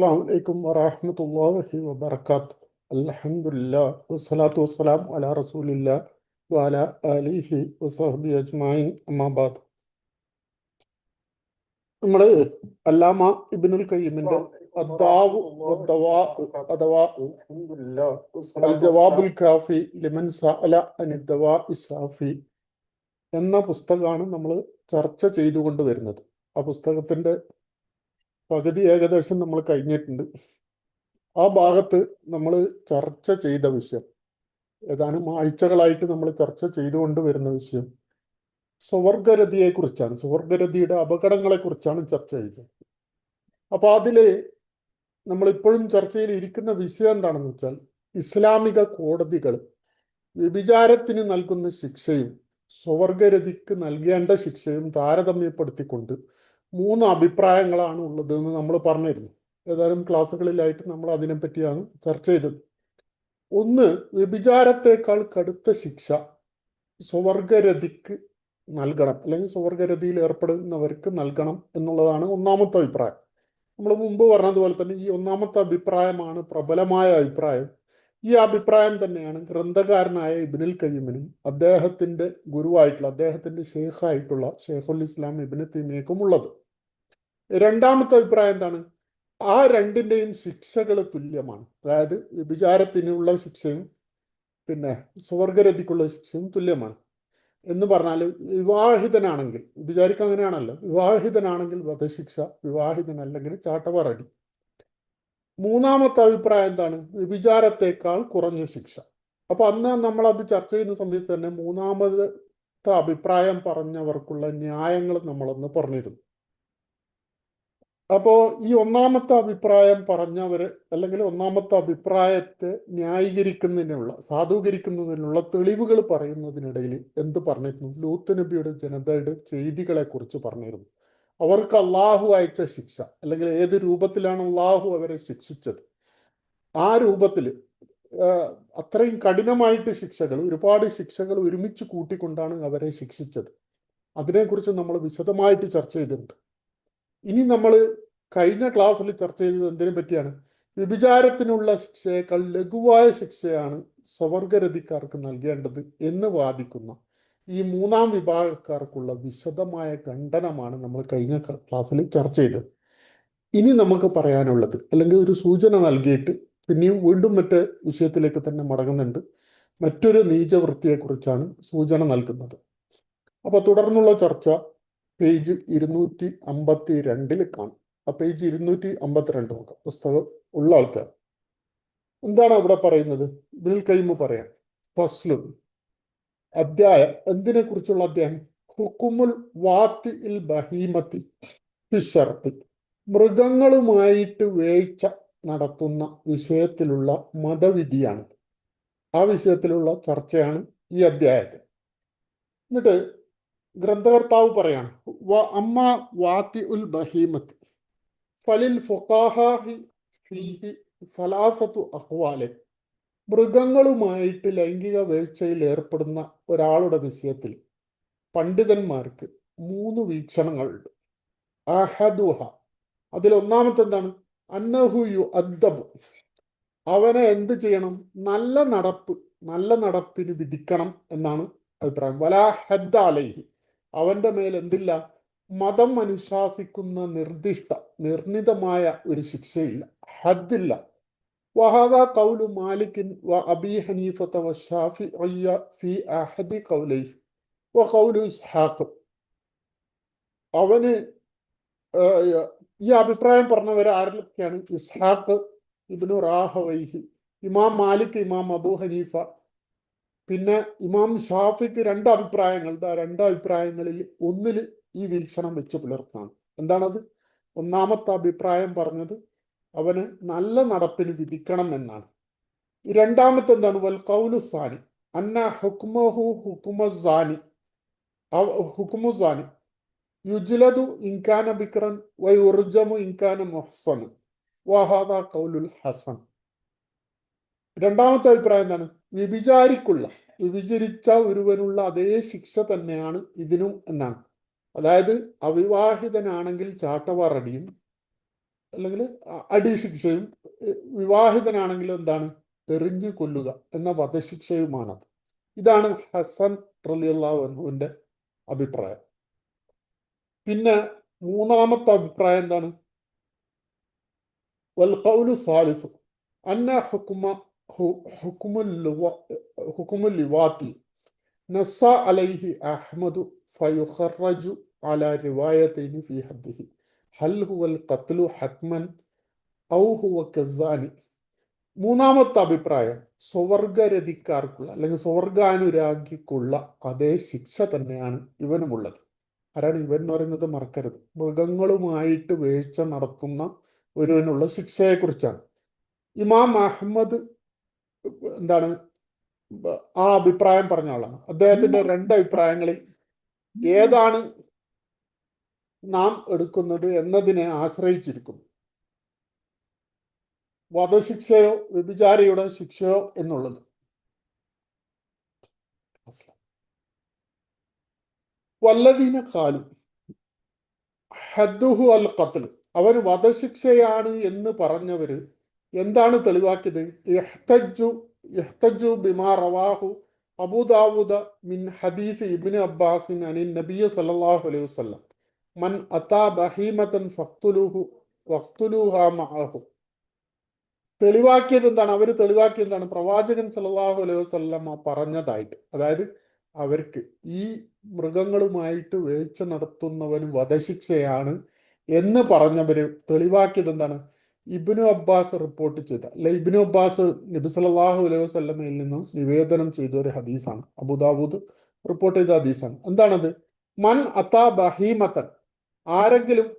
അസ്സാം വലൈക്കും വറഹമത്തല്ലാഹി വബർക്കാത്ത് അൽഹംദുലില്ലാ വസ്സലാത്തു വസ്സലാം അലാ റസൂലില്ലാ വഅല ആലിഹി വസഹബി അജ്മായിൻ അമ്മാബാദ് നമ്മൾ അല്ലാമ ഇബ്നുൽ വദ്ദവാ അഥവാ ജവാബുൽ കാഫി ലിമൻ സഅല അനിദ്ദവാ ശാഫി എന്ന പുസ്തകമാണ് നമ്മൾ ചർച്ച ചെയ്തുകൊണ്ട് വരുന്നത്. ആ പുസ്തകത്തിന്റെ പകുതി ഏകദേശം നമ്മൾ കഴിഞ്ഞിട്ടുണ്ട്. ആ ഭാഗത്ത് നമ്മൾ ചർച്ച ചെയ്ത വിഷയം ഏതാനും ആഴ്ചകളായിട്ട് നമ്മൾ ചർച്ച ചെയ്തുകൊണ്ട് വരുന്ന വിഷയം സ്വർഗരതിയെ കുറിച്ചാണ് സ്വർഗരതിയുടെ അപകടങ്ങളെ കുറിച്ചാണ് ചർച്ച ചെയ്തത്. അപ്പൊ അതിൽ നമ്മൾ ഇപ്പോഴും ചർച്ചയിൽ ഇരിക്കുന്ന വിഷയം എന്താണെന്ന് വെച്ചാൽ ഇസ്ലാമിക കോടതികൾ വ്യഭിചാരത്തിന് നൽകുന്ന ശിക്ഷയും സ്വർഗരതിക്ക് നൽകേണ്ട ശിക്ഷയും താരതമ്യപ്പെടുത്തിക്കൊണ്ട് മൂന്ന് അഭിപ്രായങ്ങളാണ് ഉള്ളതെന്ന് നമ്മൾ പറഞ്ഞിരുന്നു. ഏതാനും ക്ലാസ്സുകളിലായിട്ട് നമ്മൾ അതിനെപ്പറ്റിയാണ് ചർച്ച ചെയ്തത്. ഒന്ന് വ്യഭിചാരത്തെക്കാൾ കടുത്ത ശിക്ഷ സ്വർഗരതിക്ക് നൽകണം. അല്ലെങ്കിൽ സ്വർഗരതിയിൽ ഏർപ്പെടുന്നവർക്ക് നൽകണം എന്നുള്ളതാണ് ഒന്നാമത്തെ അഭിപ്രായം. നമ്മൾ മുമ്പ് പറഞ്ഞതുപോലെ തന്നെ ഈ ഒന്നാമത്തെ അഭിപ്രായമാണ് പ്രബലമായ അഭിപ്രായം. ഈ അഭിപ്രായം തന്നെയാണ് ഗ്രന്ഥകാരനായ ഇബിനുൽ കയ്യമിനും അദ്ദേഹത്തിന്റെ ഗുരുവായിട്ടുള്ള അദ്ദേഹത്തിന്റെ ഷെയ്ഖായിട്ടുള്ള ഷെയ്ഖുൽ ഇസ്ലാം ഇബിന് തീമിയക്കും ഉള്ളത്. രണ്ടാമത്തെ അഭിപ്രായം എന്താണ്? ആ രണ്ടിന്റെയും ശിക്ഷകൾ തുല്യമാണ്. അതായത് വിചാരത്തിനുള്ള ശിക്ഷയും പിന്നെ സ്വർഗരതിക്കുള്ള ശിക്ഷയും തുല്യമാണ്. എന്ന് പറഞ്ഞാൽ വിവാഹിതനാണെങ്കിൽ വിചാരിക്കുക അങ്ങനെയാണല്ലോ വിവാഹിതനാണെങ്കിൽ വധശിക്ഷ വിവാഹിതനല്ലെങ്കിൽ ചാട്ടവാറടി. മൂന്നാമത്തെ അഭിപ്രായം എന്താണ്? വിചാരത്തേക്കാൾ കുറഞ്ഞ ശിക്ഷ. അപ്പൊ അന്ന് നമ്മൾ അത് ചർച്ച ചെയ്യുന്ന സമയത്ത് തന്നെ മൂന്നാമത്തെ അഭിപ്രായം പറഞ്ഞവർക്കുള്ള ന്യായങ്ങൾ നമ്മളന്ന് പറഞ്ഞിരുന്നു. അപ്പോ ഈ ഒന്നാമത്തെ അഭിപ്രായം പറഞ്ഞവർ അല്ലെങ്കിൽ ഒന്നാമത്തെ അഭിപ്രായത്തെ ന്യായീകരിക്കുന്നതിനുള്ള സാധൂകരിക്കുന്നതിനുള്ള തെളിവുകൾ പറയുന്നതിനിടയിൽ എന്ത് പറഞ്ഞിരുന്നു? ലൂത്ത് നബിയുടെ ജനതയുടെ ചെയ്തികളെ കുറിച്ച് പറഞ്ഞിരുന്നു. അവർക്ക് അള്ളാഹു അയച്ച ശിക്ഷ അല്ലെങ്കിൽ ഏത് രൂപത്തിലാണ് അള്ളാഹു അവരെ ശിക്ഷിച്ചത്? ആ രൂപത്തിൽ അത്രയും കഠിനമായിട്ട് ശിക്ഷകൾ ഒരുപാട് ശിക്ഷകൾ ഒരുമിച്ച് കൂട്ടിക്കൊണ്ടാണ് അവരെ ശിക്ഷിച്ചത്. അതിനെക്കുറിച്ച് നമ്മൾ വിശദമായിട്ട് ചർച്ച ചെയ്തിട്ടുണ്ട്. ഇനി നമ്മൾ കഴിഞ്ഞ ക്ലാസ്സിൽ ചർച്ച ചെയ്തത് എന്തിനെ പറ്റിയാണ്? വ്യഭിചാരത്തിനുള്ള ശിക്ഷയേക്കാൾ ലഘുവായ ശിക്ഷയാണ് സ്വവർഗരതിക്കാർക്ക് നൽകേണ്ടത് എന്ന് വാദിക്കുന്ന ഈ മൂന്നാം വിഭാഗക്കാർക്കുള്ള വിശദമായ ഖണ്ഡനമാണ് നമ്മൾ കഴിഞ്ഞ ക്ലാസ്സിൽ ചർച്ച ചെയ്തത്. ഇനി നമുക്ക് പറയാനുള്ളത് അല്ലെങ്കിൽ ഒരു സൂചന നൽകിയിട്ട് പിന്നെയും വീണ്ടും മറ്റേ വിഷയത്തിലേക്ക് തന്നെ മടങ്ങുന്നുണ്ട്. മറ്റൊരു നീചവൃത്തിയെക്കുറിച്ചാണ് സൂചന നൽകുന്നത്. അപ്പോൾ തുടർന്നുള്ള ചർച്ച പേജ് ഇരുന്നൂറ്റി അമ്പത്തി രണ്ടിൽ കാണും. ആ പേജ് ഇരുന്നൂറ്റി അമ്പത്തിരണ്ട് നോക്കാം. പുസ്തകം ഉള്ള ആൾക്കാർ. എന്താണ് അവിടെ പറയുന്നത്? ഇതിൽ കഴിയുമ്പോൾ പറയാം. ഫസ്ലു അധ്യായം. എന്തിനെ കുറിച്ചുള്ള അധ്യായം? ഹുക്കുമുൽ വാത്തി ഇൽ ബഹീമത്തി ഹിഷർത്തി മൃഗങ്ങളുമായിട്ട് വേഴ്ച നടത്തുന്ന വിഷയത്തിലുള്ള മതവിധിയാണ് ആ വിഷയത്തിലുള്ള ചർച്ചയാണ് ഈ അധ്യായത്തിൽ. എന്നിട്ട് ഗ്രന്ഥകർത്താവ് പറയാണ് വ അമ്മ വാത്തി ഉൽ ബഹീമത്ത് ഫലിൽ ഫലാസത്തു അഹ്വാലെ മൃഗങ്ങളുമായിട്ട് ലൈംഗിക വീഴ്ചയിൽ ഏർപ്പെടുന്ന ഒരാളുടെ വിഷയത്തിൽ പണ്ഡിതന്മാർക്ക് മൂന്ന് വീക്ഷണങ്ങളുണ്ട്. അഹദുഹ അതിൽ ഒന്നാമത്തെ എന്താണ്? അന്നഹു യു അദ്ദബു അവനെ എന്ത് ചെയ്യണം? നല്ല നടപ്പ് നല്ല നടപ്പിന് വിധിക്കണം എന്നാണ് അഭിപ്രായം. വലാ ഹദ്ദ അലൈഹി അവന്റെ മേൽ എന്തില്ല? മതം അനുശാസിക്കുന്ന നിർദ്ദിഷ്ട നിർണിതമായ ഒരു ശിക്ഷയില്ല ഹദ്ദില്ല. വഹാദ കൗലു മാലിക്കിൻ വ അബി ഹനീഫത്ത വ ഷാഫി ഫി അഹദി കൗലൈ വ കൗലു ഇസ്ഹാഖ്. അവന് ഈ അഭിപ്രായം പറഞ്ഞവർ ആരൊക്കെയാണ്? ഇസ്ഹാഖ് ഇബ്നു റാഹവൈഹി ഇമാം മാലിക് ഇമാം അബു ഹനീഫ പിന്നെ ഇമാം ഷാഫിക്ക് രണ്ട് അഭിപ്രായങ്ങൾ രണ്ട് അഭിപ്രായങ്ങളിൽ ഒന്നിൽ ഈ വീക്ഷണം വെച്ച് പുലർത്താണ്. എന്താണത്? ഒന്നാമത്തെ അഭിപ്രായം പറഞ്ഞത് അവന് നല്ല നടപ്പിന് വിധിക്കണം എന്നാണ്. രണ്ടാമത്തെ എന്താണ്? വൽ കൗലുസാനി അന്ന ഹുക്മഹു ഹുക്കുമസാനി ഹുക്കുമുസാനി യുജ്ലതു ഇൻകാന ബിക്രൻ വൈ ഉർജമു ഇൻകാന മുഹ്സനു. വഹാദ കൗലുൽ ഹസൻ. രണ്ടാമത്തെ അഭിപ്രായം എന്താണ്? വ്യഭിചാരിക്കുള്ള വ്യഭിചരിച്ച ഒരുവനുള്ള അതേ ശിക്ഷ തന്നെയാണ് ഇതിനും എന്നാണ്. അതായത് അവിവാഹിതനാണെങ്കിൽ ചാട്ടവാറടിയും അല്ലെങ്കിൽ അടിശിക്ഷയും വിവാഹിതനാണെങ്കിൽ എന്താണ്? എറിഞ്ഞു കൊല്ലുക എന്ന വധശിക്ഷയുമാണത്. ഇതാണ് ഹസൻ റലിയുള്ളാഹുവിന്റെ അഭിപ്രായം. പിന്നെ മൂന്നാമത്തെ അഭിപ്രായം എന്താണ്? വൽ സാലിസു. അന്ന ഹുക്കുമ ഹുക്കുമുൽ നസ അലൈഹി അഹ്മദു ഫയുഖറജു അല റിവായത്തിന് ഫി ഹദ്ദിഹി. ഹൽ ഹുവൽ ഖത്ലു ഹക്മൻ ഔ ഹുവ കസാനി. മൂന്നാമത്തെ അഭിപ്രായം സ്വർഗരതിക്കാർക്കുള്ള അല്ലെങ്കിൽ സ്വർഗാനുരാഗിക്കുള്ള അതേ ശിക്ഷ തന്നെയാണ് ഇവനുമുള്ളത്. ആരാണ് ഇവൻ എന്ന് പറയുന്നത് മറക്കരുത്. മൃഗങ്ങളുമായിട്ട് വീഴ്ച നടത്തുന്ന ഒരുവനുള്ള ശിക്ഷയെക്കുറിച്ചാണ്. ഇമാം അഹമ്മദ് എന്താണ് ആ അഭിപ്രായം പറഞ്ഞ ആളാണ്. അദ്ദേഹത്തിന്റെ രണ്ട് അഭിപ്രായങ്ങളിൽ ഏതാണ് നാം എടുക്കുന്നത് എന്നതിനെ ആശ്രയിച്ചിരിക്കുന്നു. വധശിക്ഷയോ വ്യഭിചാരിയുടെ ശിക്ഷയോ എന്നുള്ളത്. വല്ലതീന കാലും ഹദ്ദുഹു അൽ ഖത്ൽ അവന് വധശിക്ഷയാണ് എന്ന് പറഞ്ഞവര് എന്താണ് തെളിവാക്കിയത്? യഹ്തജു യഹ്തജു ബിമാ റവാഹു അബൂദാവൂദ മിൻ ഹദീസ് ഇബ്നു അബ്ബാസിൻ അനിൻ നബിയു സല്ലല്ലാഹു അലൈഹി വസ്ലം മൻ അതാ ബഹീമതൻ ഫക്തുലുഹു വഖ്തുലുഹാ മഅഹു. തെളിവാക്കിയത് എന്താണ്? അവർ തെളിവാക്കിയത് എന്താണ്? പ്രവാചകൻ സല്ലല്ലാഹു അലൈഹി വസല്ലമ പറഞ്ഞതായിട്ട്. അതായത് അവർക്ക് ഈ മൃഗങ്ങളുമായിട്ട് വീഴ്ച നടത്തുന്നവനും വധശിക്ഷയാണ് എന്ന് പറഞ്ഞവര് തെളിവാക്കിയത് എന്താണ്? ഇബിനു അബ്ബാസ് റിപ്പോർട്ട് ചെയ്ത. അല്ലെ ഇബിനു അബ്ബാസ് നബി സല്ലല്ലാഹു അലൈഹി വസ്ലമയിൽ നിന്നും നിവേദനം ചെയ്ത ഒരു ഹദീസാണ്. അബുദാബൂദ് റിപ്പോർട്ട് ചെയ്ത ഹദീസാണ്. എന്താണത്? മൻ അത്താ ബഹീമത്തൻ ആരെങ്കിലും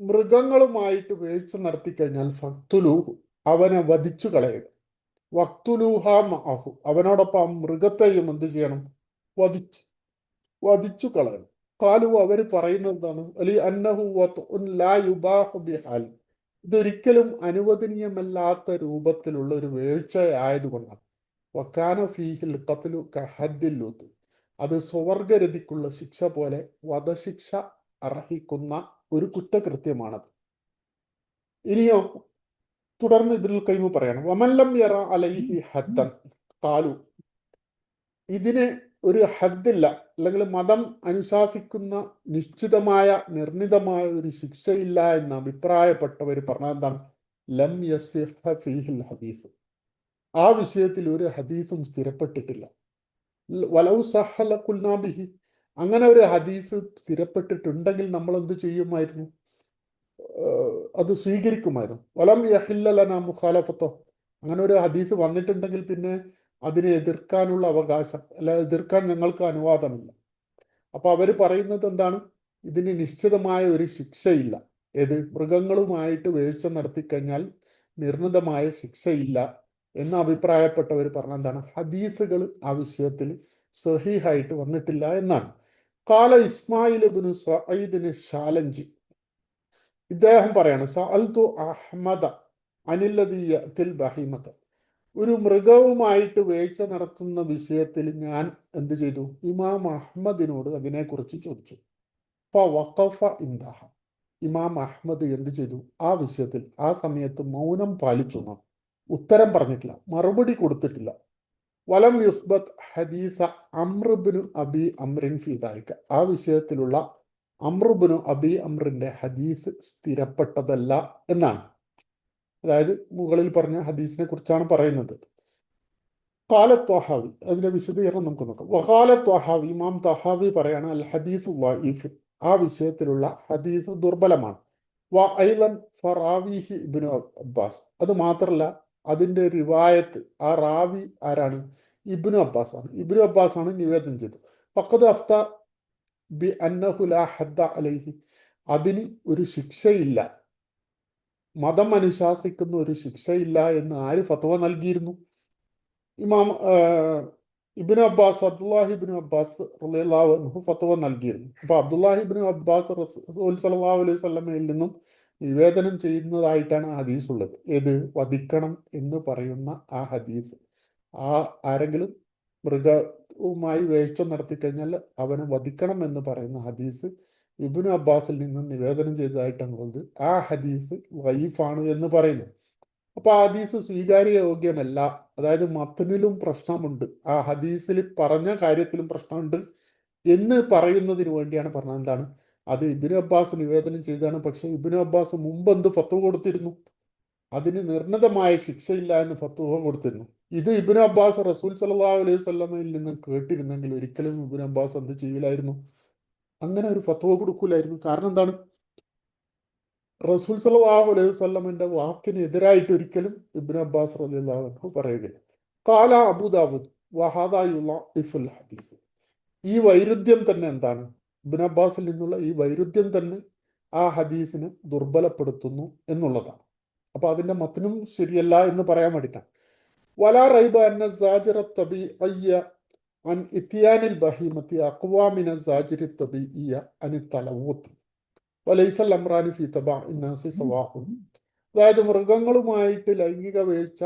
മൃഗങ്ങളുമായിട്ട് വീഴ്ച നടത്തി കഴിഞ്ഞാൽ ഫക്തുലു അവനെ വധിച്ചു കളയുക. വക്തുലൂഹ മഹു അവനോടൊപ്പം മൃഗത്തെയും എന്ത് ചെയ്യണം? വധിച്ച് വധിച്ചു കളയണം. കാലു അവർ പറയുന്നത് എന്താണ് അലി അന്നഹു യുബാഹു ബിഹാൽ. ഇതൊരിക്കലും അനുവദനീയമല്ലാത്ത രൂപത്തിലുള്ള ഒരു വീഴ്ചയായതുകൊണ്ടാണ്. വക്കാന ഫീഹിൽ കത്തിലു കഹദ്ദില്ലൂത്ത് അത് സ്വർഗരതിക്കുള്ള ശിക്ഷ പോലെ വധശിക്ഷ അർഹിക്കുന്ന ഒരു കുറ്റകൃത്യമാണത്. ഇനിയോ തുടർന്ന് ഇബിൽ കൈമു പറയണം. വമല്ലം യറ അലൈഹി ഹദ്ദൻ. കാലു ഇതിന് ഒരു ഹദ്ദില്ല അല്ലെങ്കിൽ മതം അനുശാസിക്കുന്ന നിശ്ചിതമായ നിർണിതമായ ഒരു ശിക്ഷയില്ല എന്ന് അഭിപ്രായപ്പെട്ടവർ പറഞ്ഞാൽ എന്താണ്? ലം ഫീഹിൽ ഹദീസ്. ആ വിഷയത്തിൽ ഒരു ഹദീസും സ്ഥിരപ്പെട്ടിട്ടില്ല. വലൗ സഹല അങ്ങനെ ഒരു ഹദീസ് സ്ഥിരപ്പെട്ടിട്ടുണ്ടെങ്കിൽ നമ്മൾ എന്ത് ചെയ്യുമായിരുന്നു? അത് സ്വീകരിക്കുമായിരുന്നു. വലം യഹില്ലന മുഖാലഫത്തോ. അങ്ങനെ ഒരു ഹദീസ് വന്നിട്ടുണ്ടെങ്കിൽ പിന്നെ അതിനെ എതിർക്കാനുള്ള അവകാശം അല്ല എതിർക്കാൻ ഞങ്ങൾക്ക് അനുവാദമില്ല. അപ്പോൾ അവർ പറയുന്നത് എന്താണ്? ഇതിന് നിശ്ചിതമായ ഒരു ശിക്ഷയില്ല. ഏത്? മൃഗങ്ങളുമായിട്ട് വീഴ്ച നടത്തിക്കഴിഞ്ഞാൽ നിർണിതമായ ശിക്ഷയില്ല എന്ന് അഭിപ്രായപ്പെട്ടവർ പറഞ്ഞ എന്താണ്? ഹദീസുകൾ ആ വിഷയത്തിൽ സഹീഹായിട്ട് വന്നിട്ടില്ല എന്നാണ്. കാല ഇസ്മായിൽ സയ്യിദിന് ഷാലഞ്ചി ഇദ്ദേഹം പറയാണ് സഅൽതു അഹ്മദ അനില്ലതീയത്തിൽ ബഹിമത്ത്. ഒരു മൃഗവുമായിട്ട് വീഴ്ച നടത്തുന്ന വിഷയത്തിൽ ഞാൻ എന്ത് ചെയ്തു? ഇമാം അഹമ്മദിനോട് അതിനെക്കുറിച്ച് ചോദിച്ചു. വഖഫ ഇന്ദാഹ ഇമാം അഹമ്മദ് എന്ത് ചെയ്തു? ആ വിഷയത്തിൽ ആ സമയത്ത് മൗനം പാലിച്ചു ഉത്തരം പറഞ്ഞിട്ടില്ല. മറുപടി കൊടുത്തിട്ടില്ല. വലം യുസ്ബത്ത് ഹദീസ അമ്രുബിനു അബി അമ്രിൻ ഫീദാരിക്ക ആ വിഷയത്തിലുള്ള അമ്രുബിനു അബി അമ്രിന്റെ ഹദീസ് സ്ഥിരപ്പെട്ടതല്ല എന്നാണ്. അതായത് മുകളിൽ പറഞ്ഞ ഹദീസിനെ കുറിച്ചാണ് പറയുന്നത്. കാല ത്വഹാവി അതിന്റെ വിശദീകരണം നമുക്ക് നോക്കാം. വഹാല ത്വഹാവി ഇമാം തഹാവി പറയാണ് അൽ ഹദീസ് വൈഫ് ആ വിഷയത്തിലുള്ള ഹദീസ് ദുർബലമാണ്. വ ഐലൻ ഫറാവിഹി ഇബിനു അബ്ബാസ്. അത് മാത്രമല്ല അതിന്റെ റിവായത്ത് ആ റാവി ആരാണ്? ഇബ്നു അബ്ബാസ് ആണ് ഇബ്നു അബ്ബാസ് ആണ് നിവേദനം ചെയ്തത്. പക്കത് അഫ്ത ബി അന്നഹുല ഹദ്ദ അലൈഹി. അതിന് ഒരു ശിക്ഷയില്ല. മതം അനുശാസിക്കുന്ന ഒരു ശിക്ഷയില്ല എന്ന് ആര് ഫത്വ നൽകിയിരുന്നു? ഇമാം ഇബിന് അബ്ബാസ് അബ്ദുല്ലാഹിബിന് അബ്ബാസ് റലിയല്ലാഹു ഫത്വ നൽകിയിരുന്നു. അപ്പൊ അബ്ദുല്ലാഹിബിന് അബ്ബാസ് റസൂൽ സലാഹു അലൈഹി സ്വലമയിൽ നിന്നും നിവേദനം ചെയ്യുന്നതായിട്ടാണ് ആ ഹദീസ് ഉള്ളത് ഏത്? വധിക്കണം എന്ന് പറയുന്ന ആ ഹദീസ്. ആ ആരെങ്കിലും മൃഗവുമായി വേഴ്ച നടത്തി കഴിഞ്ഞാൽ അവനെ വധിക്കണം എന്ന് പറയുന്ന ഹദീസ് ഇബ്നു അബ്ബാസിൽ നിന്ന് നിവേദനം ചെയ്തതായിട്ടാണ് ഉള്ളത്. ആ ഹദീസ് വൈഫാണ് എന്ന് പറയുന്നു അപ്പൊ ആ ഹദീസ് സ്വീകാര്യ യോഗ്യമല്ല അതായത് മത്തനിലും പ്രശ്നമുണ്ട്. ആ ഹദീസിൽ പറഞ്ഞ കാര്യത്തിലും പ്രശ്നമുണ്ട് എന്ന് പറയുന്നതിന് വേണ്ടിയാണ് പറഞ്ഞത്. എന്താണ്? അത് ഇബിനു അബ്ബാസ് നിവേദനം ചെയ്താണ് പക്ഷെ ഇബിനു അബ്ബാസ് മുമ്പ് എന്ത് ഫത്വ കൊടുത്തിരുന്നു? അതിന് നിർണിതമായ ശിക്ഷയില്ല എന്ന് ഫത്വ കൊടുത്തിരുന്നു. ഇത് ഇബിനു അബ്ബാസ് റസൂൽ സല്ലാ അലൈഹി വസല്ലമയിൽ നിന്ന് കേട്ടിരുന്നെങ്കിൽ ഒരിക്കലും ഇബിനു അബ്ബാസ് എന്ത് ചെയ്യില്ലായിരുന്നു? അങ്ങനെ ഒരു ഫത്വ കൊടുക്കൂലായിരുന്നു. കാരണം എന്താണ്? റസൂൽ സല്ലല്ലാഹു അലൈഹി വസ്ലമിന്റെ വാക്കിന് എതിരായിട്ട് ഒരിക്കലും ഇബ്നു അബ്ബാസ് അൻഹു പറയുകയില്ല കാല അബുദാബുദ് വഹാദായുള്ള ഇഫുൽ ഹദീസ്. ഈ വൈരുദ്ധ്യം തന്നെ എന്താണ്? ഇബ്നു അബ്ബാസിൽ നിന്നുള്ള ഈ വൈരുദ്ധ്യം തന്നെ ആ ഹദീസിനെ ദുർബലപ്പെടുത്തുന്നു എന്നുള്ളതാണ്. അപ്പൊ അതിന്റെ മത്തിനും ശരിയല്ല എന്ന് പറയാൻ വേണ്ടിയിട്ടാണ്. വലാ റൈബ അന്ന സാജിറ തബീഅയ്യ അൻ ഇത്തിയാനിൽ ബഹീമത്തി അക്വാമിന സാജിരി അനി തലവൂത്ത്. വലൈസൽ അമ്രാനി ഫി തബ ഇന്നാസി സവാഹും അതായത് മൃഗങ്ങളുമായിട്ട് ലൈംഗിക വീഴ്ച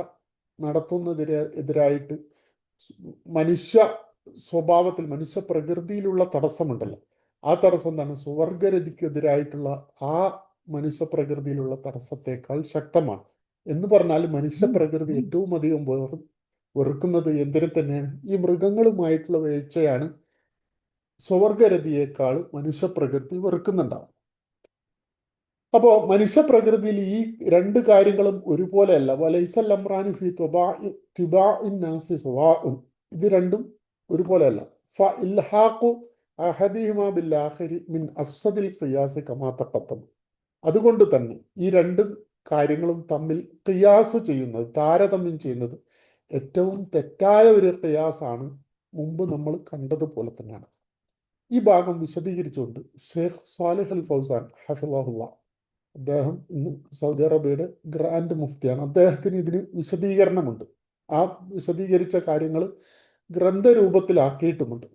നടത്തുന്നതിന് എതിരായിട്ട് മനുഷ്യ സ്വഭാവത്തിൽ മനുഷ്യ പ്രകൃതിയിലുള്ള തടസ്സമുണ്ടല്ലോ. ആ തടസ്സം എന്താണ്? സുവർഗരതിക്കെതിരായിട്ടുള്ള ആ മനുഷ്യ പ്രകൃതിയിലുള്ള തടസ്സത്തെക്കാൾ ശക്തമാണ്. എന്ന് പറഞ്ഞാൽ മനുഷ്യ പ്രകൃതി ഏറ്റവും അധികം വെറുക്കുന്നത് എന്തിനെ തന്നെയാണ്. ഈ മൃഗങ്ങളുമായിട്ടുള്ള വീഴ്ചയാണ് സ്വവർഗരതിയേക്കാൾ മനുഷ്യപ്രകൃതി വെറുക്കുന്നുണ്ടാവും അപ്പോൾ മനുഷ്യപ്രകൃതിയിൽ ഈ രണ്ട് കാര്യങ്ങളും ഒരുപോലെയല്ല. വലൈസൽ അമ്രാനി ഫി നാസി ഇത് രണ്ടും ഒരുപോലെയല്ല. ഫ ഇൽഹാഖു അഹദിഹിമ ബില്ലാഹരി മിൻ അഫ്സദിൽ ഖിയാസ് കമാ തഖത്തം അതുകൊണ്ട് തന്നെ ഈ രണ്ടും കാര്യങ്ങളും തമ്മിൽ ഖിയാസ് ചെയ്യുന്നത് താരതമ്യം ചെയ്യുന്നത് ഏറ്റവും തെറ്റായ ഒരു കയാസാണ് മുമ്പ് നമ്മൾ കണ്ടതുപോലെ തന്നെയാണ്. ഈ ഭാഗം വിശദീകരിച്ചുകൊണ്ട് ഷേഖ് സാലിഹ് അൽ ഫൗസാൻ ഹഫിള്ള അദ്ദേഹം ഇന്ന് സൗദി അറേബ്യയുടെ ഗ്രാൻഡ് മുഫ്തിയാണ്. അദ്ദേഹത്തിന് ഇതിന് വിശദീകരണമുണ്ട്. ആ വിശദീകരിച്ച കാര്യങ്ങൾ ഗ്രന്ഥരൂപത്തിലാക്കിയിട്ടുമുണ്ട്.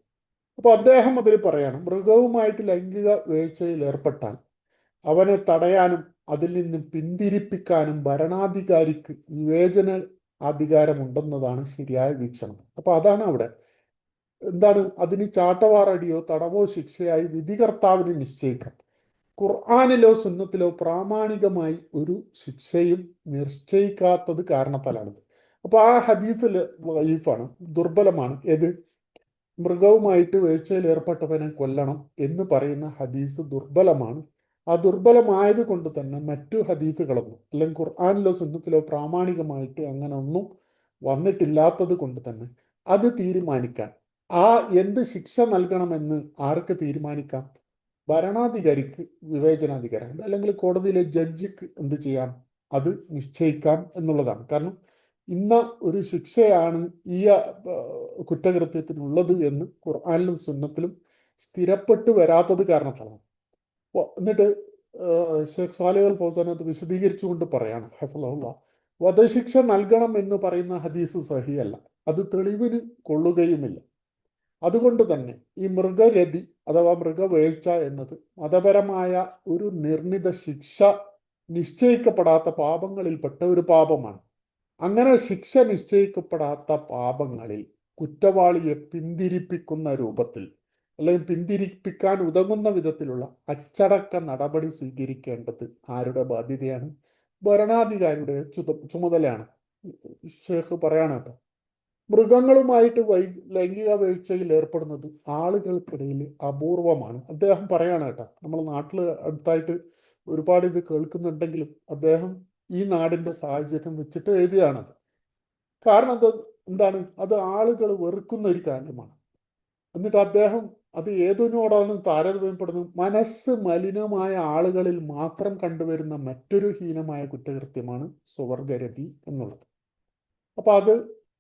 അപ്പോൾ അദ്ദേഹം അതിൽ പറയാണ് മൃഗവുമായിട്ട് ലൈംഗിക വീഴ്ചയിൽ ഏർപ്പെട്ടാൽ അവനെ തടയാനും അതിൽ നിന്ന് പിന്തിരിപ്പിക്കാനും ഭരണാധികാരിക്ക് വിവേചന അധികാരമുണ്ടെന്നതാണ് ശരിയായ വീക്ഷണം. അപ്പോൾ അതാണ് അവിടെ. എന്താണ്? അതിന് ചാട്ടവാറടിയോ തടവോ ശിക്ഷയായി വിധികർത്താവിന് നിശ്ചയിക്കാം. ഖുർആാനിലോ സുന്നത്തിലോ പ്രാമാണികമായി ഒരു ശിക്ഷയും നിശ്ചയിക്കാത്തത് കാരണത്താലാണിത്. അപ്പൊ ആ ഹദീസിൽ വൈഫാണ് ദുർബലമാണ്. ഏത്? മൃഗവുമായിട്ട് വീഴ്ചയിൽ ഏർപ്പെട്ടവനെ കൊല്ലണം എന്ന് പറയുന്ന ഹദീസ് ദുർബലമാണ്. ആ ദുർബലമായത് കൊണ്ട് തന്നെ മറ്റു ഹദീസുകളൊന്നും അല്ലെങ്കിൽ ഖുർആാനിലോ സുന്നത്തിലോ പ്രാമാണികമായിട്ട് അങ്ങനെ ഒന്നും വന്നിട്ടില്ലാത്തത് കൊണ്ട് തന്നെ അത് തീരുമാനിക്കാൻ. ആ എന്ത് ശിക്ഷ നൽകണമെന്ന് ആർക്ക് തീരുമാനിക്കാം? ഭരണാധികാരിക്ക് വിവേചനാധികാരമുണ്ട് അല്ലെങ്കിൽ കോടതിയിലെ ജഡ്ജിക്ക് എന്ത് ചെയ്യാം? അത് നിശ്ചയിക്കാം എന്നുള്ളതാണ്. കാരണം ഇന്ന ഒരു ശിക്ഷയാണ് ഈ കുറ്റകൃത്യത്തിനുള്ളത് എന്ന് ഖുർആാനിലും സുന്നത്തിലും സ്ഥിരപ്പെട്ടു വരാത്തത് കാരണത്താണ് എന്നിട്ട് ഷെഫ് സാലിഹ് അൽ ഫൗസാൻ അത് വിശദീകരിച്ചുകൊണ്ട് പറയാണ് ഹഫുല്ല വധശിക്ഷ നൽകണം എന്ന് പറയുന്ന ഹദീസ് സഹിയല്ല അത് തെളിവിന് കൊള്ളുകയുമില്ല. അതുകൊണ്ട് തന്നെ ഈ മൃഗരതി അഥവാ മൃഗവേഴ്ച എന്നത് മതപരമായ ഒരു നിർണിത ശിക്ഷ നിശ്ചയിക്കപ്പെടാത്ത പാപങ്ങളിൽപ്പെട്ട ഒരു പാപമാണ്. അങ്ങനെ ശിക്ഷ നിശ്ചയിക്കപ്പെടാത്ത പാപങ്ങളിൽ കുറ്റവാളിയെ പിന്തിരിപ്പിക്കുന്ന രൂപത്തിൽ അല്ലെങ്കിൽ പിന്തിരിപ്പിക്കാൻ ഉതകുന്ന വിധത്തിലുള്ള അച്ചടക്ക നടപടി സ്വീകരിക്കേണ്ടത് ആരുടെ ബാധ്യതയാണ്? ഭരണാധികാരിയുടെ ചുത ചുമതലയാണ്. ഷേഖ് പറയാണ് കേട്ടോ. മൃഗങ്ങളുമായിട്ട് വൈ ലൈംഗിക വീഴ്ചയിൽ ഏർപ്പെടുന്നത് ആളുകൾക്കിടയിൽ അപൂർവമാണ്. അദ്ദേഹം പറയാണ് കേട്ടോ. നമ്മുടെ നാട്ടിൽ അടുത്തായിട്ട് ഒരുപാട് ഇത് കേൾക്കുന്നുണ്ടെങ്കിലും അദ്ദേഹം ഈ നാടിന്റെ സാഹചര്യം വെച്ചിട്ട് എഴുതിയാണത്. കാരണം എന്താണ്? അത് ആളുകൾ വെറുക്കുന്ന ഒരു കാര്യമാണ്. എന്നിട്ട് അദ്ദേഹം അത് ഏതിനോടാണ് താരതമ്യപ്പെടുന്നത്? മനസ്സ് മലിനമായ ആളുകളിൽ മാത്രം കണ്ടുവരുന്ന മറ്റൊരു ഹീനമായ കുറ്റകൃത്യമാണ് സ്വർഗരതി എന്നുള്ളത്. അപ്പോൾ അത്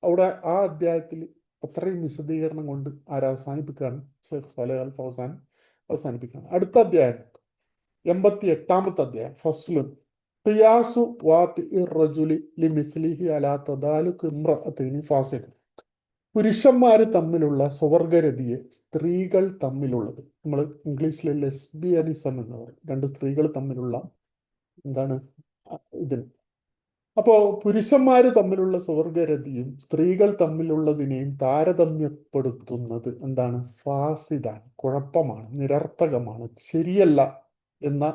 അവിടെ ആ അധ്യായത്തിൽ അത്രയും വിശദീകരണം കൊണ്ട് ആരവസാനിപ്പിക്കുകയാണ്. ഷെയ്ഖ് സലഹ് അൽ ഫൗസാൻ അവസാനിപ്പിക്കുകയാണ്. അടുത്ത അധ്യായം. എൺപത്തി എട്ടാമത്തെ അധ്യായം. ഫസ്ലുൻ ഖിയാസു വാത്തി റജുലി ലിമിസ്ലിഹി അലാ തദാലുക്ക് ഇമ്രഅത്തിന് ഫാസിദ്. പുരുഷന്മാർ തമ്മിലുള്ള സ്വവർഗരതിയെ സ്ത്രീകൾ തമ്മിലുള്ളത്. നമ്മൾ ഇംഗ്ലീഷിൽ ലെസ്ബിയനിസം എന്ന് പറയും. രണ്ട് സ്ത്രീകൾ തമ്മിലുള്ള എന്താണ് ഇതിന് അപ്പോ പുരുഷന്മാർ തമ്മിലുള്ള സ്വർഗരതിയും സ്ത്രീകൾ തമ്മിലുള്ളതിനെയും താരതമ്യപ്പെടുത്തുന്നത് എന്താണ്? ഫാസിദാൻ കുഴപ്പമാണ്. നിരർത്ഥകമാണ്. ശരിയല്ല എന്ന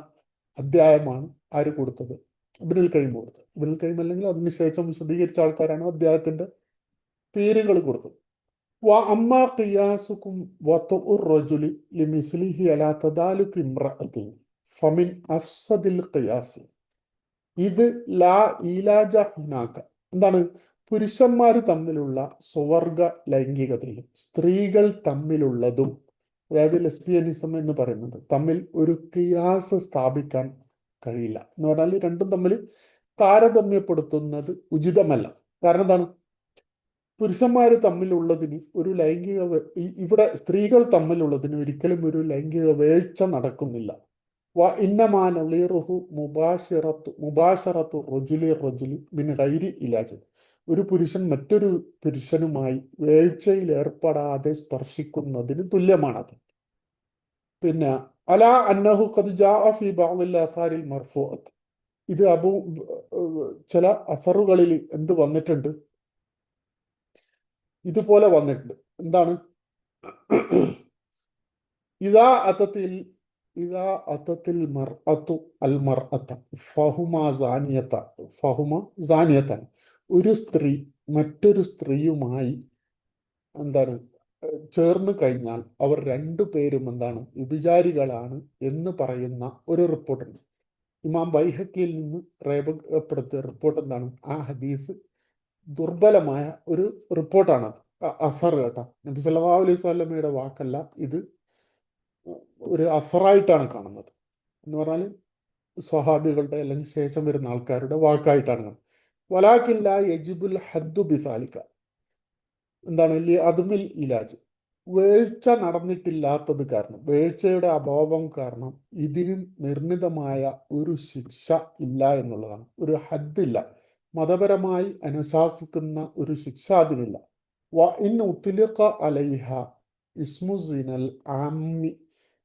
അധ്യായമാണ് ആര് കൊടുത്തത്? ഇബിനിൽ കൈം കൊടുത്തത്. ഇബിനിൽ കൈം അല്ലെങ്കിൽ അതിനുശേഷം വിശദീകരിച്ച ആൾക്കാരാണ് അധ്യായത്തിന്റെ പേരുകൾ കൊടുത്തു. ഫമിൻ അഫ്സദിൽ ഖിയാസ്. ലാ എന്താണ്? പുരുഷന്മാർ തമ്മിലുള്ള സ്വവർഗ ലൈംഗികതയും സ്ത്രീകൾ തമ്മിലുള്ളതും. അതായത് ലെസ്ബിയനിസം എന്ന് പറയുന്നത് തമ്മിൽ ഒരു കിയാസ് സ്ഥാപിക്കാൻ കഴിയില്ല. എന്ന് പറഞ്ഞാൽ രണ്ടും തമ്മിൽ താരതമ്യപ്പെടുത്തുന്നത് ഉചിതമല്ല. കാരണം എന്താണ്? പുരുഷന്മാർ തമ്മിലുള്ളതിന് ഒരു ലൈംഗിക ഇവിടെ സ്ത്രീകൾ തമ്മിലുള്ളതിന് ഒരിക്കലും ഒരു ലൈംഗിക വേഴ്ച നടക്കുന്നില്ല. വ ഇന്നമാനീറുഹു മുബാഷിറത്തു മുബാഷറത്തു റൊജുലി റൊജുലി ബിൻ ഹൈരി ഇലാജ്. ഒരു പുരുഷൻ മറ്റൊരു പുരുഷനുമായി വേഴ്ചയിൽ ഏർപ്പെടാതെ സ്പർശിക്കുന്നതിന് തുല്യമാണത്. പിന്നെ അല അന്നഹു ഫി ബാദിൽ മർഫുഅത്ത്. ഇത് അബു ചില അസറുകളിൽ എന്ത് വന്നിട്ടുണ്ട്? ഇതുപോലെ വന്നിട്ടുണ്ട്. എന്താണ്? ഇതാ അത്തത്തിൽ ഇതാ അത്തത്തിൽ മർ അത്തു അൽ മർ അത്ത ഫഹുമ സാനിയത്ത ഫഹുമ സാനിയത്ത ഒരു സ്ത്രീ മറ്റൊരു സ്ത്രീയുമായി എന്താണ് ചേർന്ന് കഴിഞ്ഞാൽ അവർ രണ്ടു പേരും എന്താണ് വിഭിചാരികളാണ് എന്ന് പറയുന്ന ഒരു റിപ്പോർട്ടുണ്ട്. ഇമാം ബൈഹക്കിയിൽ നിന്ന് രേഖപ്പെടുത്തിയ റിപ്പോർട്ട് എന്താണ്? ആ ഹദീസ് ദുർബലമായ ഒരു റിപ്പോർട്ടാണത്. അഫർ കേട്ടോ. നബി സല്ലാ അലൈഹി സ്വലമയുടെ വാക്കല്ല ഇത് ഒരു അഫറായിട്ടാണ് കാണുന്നത്. എന്ന് പറഞ്ഞാൽ സ്വഹാബികളുടെ അല്ലെങ്കിൽ ശേഷം വരുന്ന ആൾക്കാരുടെ വാക്കായിട്ടാണ് കാണുന്നത്. വലാക്കില്ല യജിബുൽ ഹദ്ദു ബിസാലിക്ക. എന്താണ്? അതുമിൽ ഇലാജ്. വേഴ്ച നടന്നിട്ടില്ലാത്തത് കാരണം വേഴ്ചയുടെ അഭാവം കാരണം ഇതിനും നിർണിതമായ ഒരു ശിക്ഷ ഇല്ല എന്നുള്ളതാണ്. ഒരു ഹദ്ദില്ല മതപരമായി അനുശാസിക്കുന്ന ഒരു ശിക്ഷ അതിനില്ല വ ഇൻ ഉത്തിലിഖ അലൈഹ ഇസ്മുസിനൽ ആമി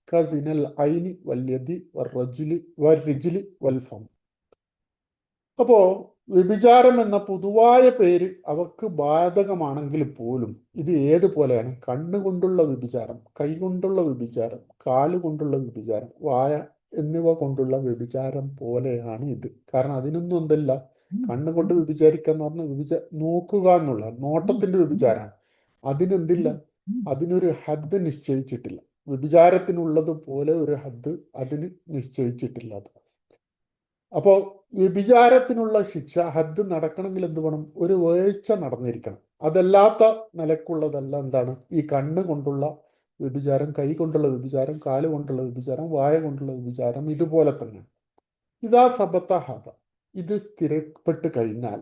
കസിനൽ ഐനി വല്യതി വർജുലി വരിജിലി വൽഫം അപ്പോ വ്യഭിചാരം എന്ന പൊതുവായ പേര് അവക്ക് ബാധകമാണെങ്കിൽ പോലും ഇത് ഏതുപോലെയാണ് കണ്ണുകൊണ്ടുള്ള വ്യഭിചാരം കൈകൊണ്ടുള്ള വ്യഭിചാരം കാലുകൊണ്ടുള്ള വ്യഭിചാരം വായ എന്നിവ കൊണ്ടുള്ള വ്യഭിചാരം പോലെയാണ് ഇത്. കാരണം അതിനൊന്നും എന്തല്ല? കണ്ണുകൊണ്ട് വ്യഭിചാരിക്കുക എന്ന് പറഞ്ഞാൽ വ്യഭിച നോക്കുക എന്നുള്ള നോട്ടത്തിന്റെ വ്യഭിചാരമാണ് അതിനെന്തില്ല? അതിനൊരു ഹദ് നിശ്ചയിച്ചിട്ടില്ല. വ്യഭിചാരത്തിനുള്ളത് പോലെ ഒരു ഹദ് അതിന് നിശ്ചയിച്ചിട്ടില്ല അത്. അപ്പോൾ വ്യഭിചാരത്തിനുള്ള ശിക്ഷ ഹദ് നടക്കണമെങ്കിൽ എന്ത് വേണം? ഒരു വേഴ്ച നടന്നിരിക്കണം. അതല്ലാത്ത നിലക്കുള്ളതല്ല എന്താണ്? ഈ കണ്ണ് കൊണ്ടുള്ള വ്യഭിചാരം കൈ കൊണ്ടുള്ള വ്യഭിചാരം കാൽ കൊണ്ടുള്ള വ്യഭിചാരം വായ കൊണ്ടുള്ള വ്യഭിചാരം ഇതുപോലെ തന്നെ ഇതാ സബത്ത ഹദ. ഇത് സ്ഥിരപ്പെട്ട് കഴിഞ്ഞാൽ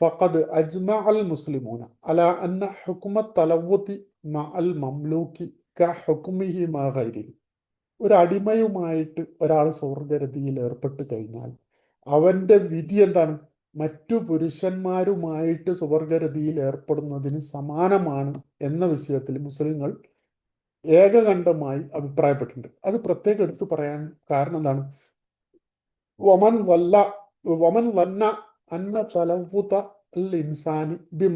ഫഖദ് അജ്മ അൽ മുസ്ലിമൂന അല അന്ന ഹുക്കുമത്ത് തലവത്തി മ അൽ മംലൂക്കി ക ഹുക്കുമിഹി മാ ഒരു അടിമയുമായിട്ട് ഒരാൾ സ്വർഗരതിയിൽ ഏർപ്പെട്ട് കഴിഞ്ഞാൽ അവന്റെ വിധി എന്താണ്? മറ്റു പുരുഷന്മാരുമായിട്ട് സ്വർഗരതിയിൽ ഏർപ്പെടുന്നതിന് സമാനമാണ് എന്ന വിഷയത്തിൽ മുസ്ലിങ്ങൾ ഏകകണ്ഠമായി അഭിപ്രായപ്പെട്ടിട്ടുണ്ട്. അത് പ്രത്യേകം എടുത്തു പറയാൻ കാരണം എന്താണ്? വമൻ വല്ല വമൻ വന്ന അന്ന തലവുത ഇൻസാനി ബി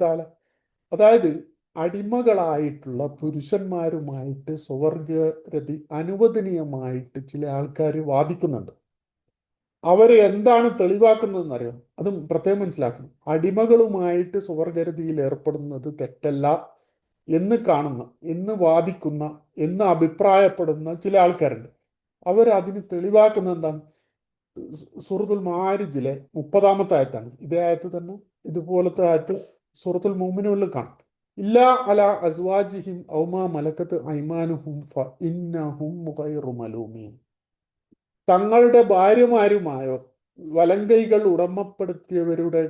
تعالى അതായത് അടിമകളായിട്ടുള്ള പുരുഷന്മാരുമായിട്ട് സ്വർഗരതി അനുവദനീയമായിട്ട് ചില ആൾക്കാർ വാദിക്കുന്നുണ്ട്. അവരെ എന്താണ് തെളിവാക്കുന്നതെന്ന് അറിയാം അതും പ്രത്യേകം മനസ്സിലാക്കണം. അടിമകളുമായിട്ട് സ്വർഗരതിയിൽ ഏർപ്പെടുന്നത് തെറ്റല്ല എന്ന് കാണുന്ന എന്ന് വാദിക്കുന്ന എന്ന് അഭിപ്രായപ്പെടുന്ന ചില ആൾക്കാരുണ്ട്. അവർ അതിന് തെളിവാക്കുന്ന എന്താണ് സുഹൃത്തുൽ മാരിജിലെ മുപ്പതാമത്തെ ആയത്താണ്. ഇതേ ആയത്ത് തന്നെ ഇതുപോലത്തെ ആയത്ത് സുഹൃത്തുൽ മോമിനുള്ളിൽ കാണും. ഇല്ല അല അസ്വാജിഹിം ഔമാ മലക്കത്ത് ഐമാനുഹും തങ്ങളുടെ ഭാര്യമാരുമായോ വലങ്കൈകൾ ഉടമപ്പെടുത്തിയവരുടെ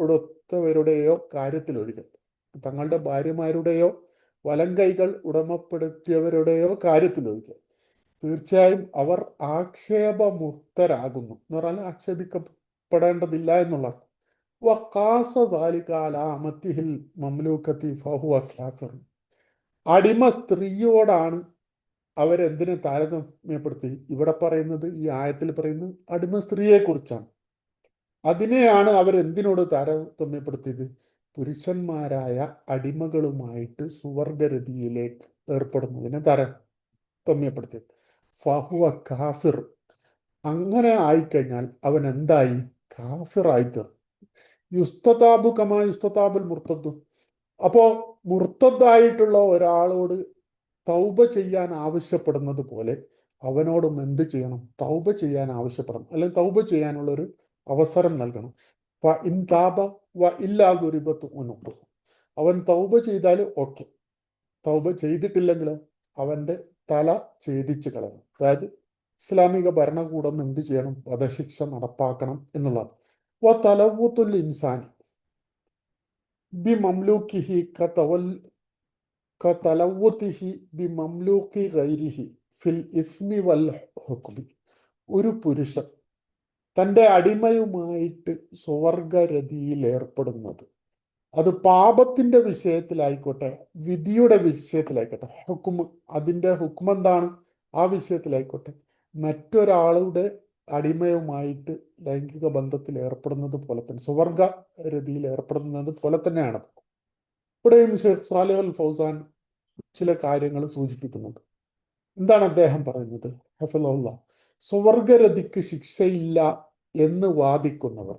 ഉടത്തവരുടെയോ കാര്യത്തിലൊഴികെ തങ്ങളുടെ ഭാര്യമാരുടെയോ വലങ്കൈകൾ ഉടമപ്പെടുത്തിയവരുടെയോ കാര്യത്തിലൊഴികെ തീർച്ചയായും അവർ ആക്ഷേപമുക്തരാകുന്നു. എന്ന് പറഞ്ഞാൽ ആക്ഷേപിക്കപ്പെടേണ്ടതില്ല എന്നുള്ള മംലൂക്കത്തി ഫഹുവ കാഫിർ. അടിമ സ്ത്രീയോടാണ് അവരെന്തിനെ താരതമ്യപ്പെടുത്തി? ഇവിടെ പറയുന്നത് ഈ ആയത്തിൽ പറയുന്നത് അടിമ സ്ത്രീയെ കുറിച്ചാണ് അതിനെയാണ് അവരെന്തിനോട് താരതമ്യപ്പെടുത്തിയത്? പുരുഷന്മാരായ അടിമകളുമായിട്ട് സുവർഗരതിയിലേക്ക് ഏർപ്പെടുന്നതിനെ താരതമ്യപ്പെടുത്തിയത്. ഫഹുവ കാഫിർ. അങ്ങനെ ആയിക്കഴിഞ്ഞാൽ അവൻ എന്തായി? കാഫിറായി തീർന്നു യുസ്തതാബു കമാ യുസ്തതാബുൽ മുർത്തദ്ദു അപ്പോ മുർത്തദ്ദായിട്ടുള്ള ഒരാളോട് തൗബ ചെയ്യാൻ ആവശ്യപ്പെടുന്നത് പോലെ അവനോടും എന്ത് ചെയ്യണം? തൗബ ചെയ്യാൻ ആവശ്യപ്പെടണം. അല്ലെങ്കിൽ തൗബ ചെയ്യാനുള്ള ഒരു അവസരം നൽകണം. വ ഇൻ താപ വ ഇല്ലാതൊരിപത്ത് മുന്നോട്ട് അവൻ തൗബ ചെയ്താൽ ഓക്കെ. തൗബ ചെയ്തിട്ടില്ലെങ്കിൽ അവന്റെ തല ഛേദിച്ച് കളയണം അതായത് ഇസ്ലാമിക ഭരണകൂടം എന്ത് ചെയ്യണം? വധശിക്ഷ നടപ്പാക്കണം എന്നുള്ളത് വ തലവൂത്തുൽ ഇൻസാനി ബി മംലൂക്കിഹി കവൽ ക തലവൂത്തിഹി ബി മംലൂക്കി ഗൈരിഹി ഫിൽ ഇസ്മി വൽ ഹുക്മി. ഒരു പുരുഷൻ തന്റെ അടിമയുമായിട്ട് സ്വർഗരതിയിൽ ഏർപ്പെടുന്നത്. അത് പാപത്തിന്റെ വിഷയത്തിലായിക്കോട്ടെ വിധിയുടെ വിഷയത്തിലായിക്കോട്ടെ. ഹുക്കും അതിന്റെ ഹുക്കും എന്താണ് ആ വിഷയത്തിലായിക്കോട്ടെ. മറ്റൊരാളുടെ അടിമയുമായിട്ട് ലൈംഗിക ബന്ധത്തിൽ ഏർപ്പെടുന്നത് പോലെ തന്നെ സുവർഗ രതിയിൽ ഏർപ്പെടുന്നത് പോലെ തന്നെയാണ്. ഇവിടെയും ഷെയ്ഖ് സാലിഹ് അൽ ഫൗസാൻ ചില കാര്യങ്ങൾ സൂചിപ്പിക്കുന്നുണ്ട്. എന്താണ് അദ്ദേഹം പറയുന്നത്? ഹഫിള്ള സുവർഗരതിക്ക് ശിക്ഷയില്ല എന്ന് വാദിക്കുന്നവർ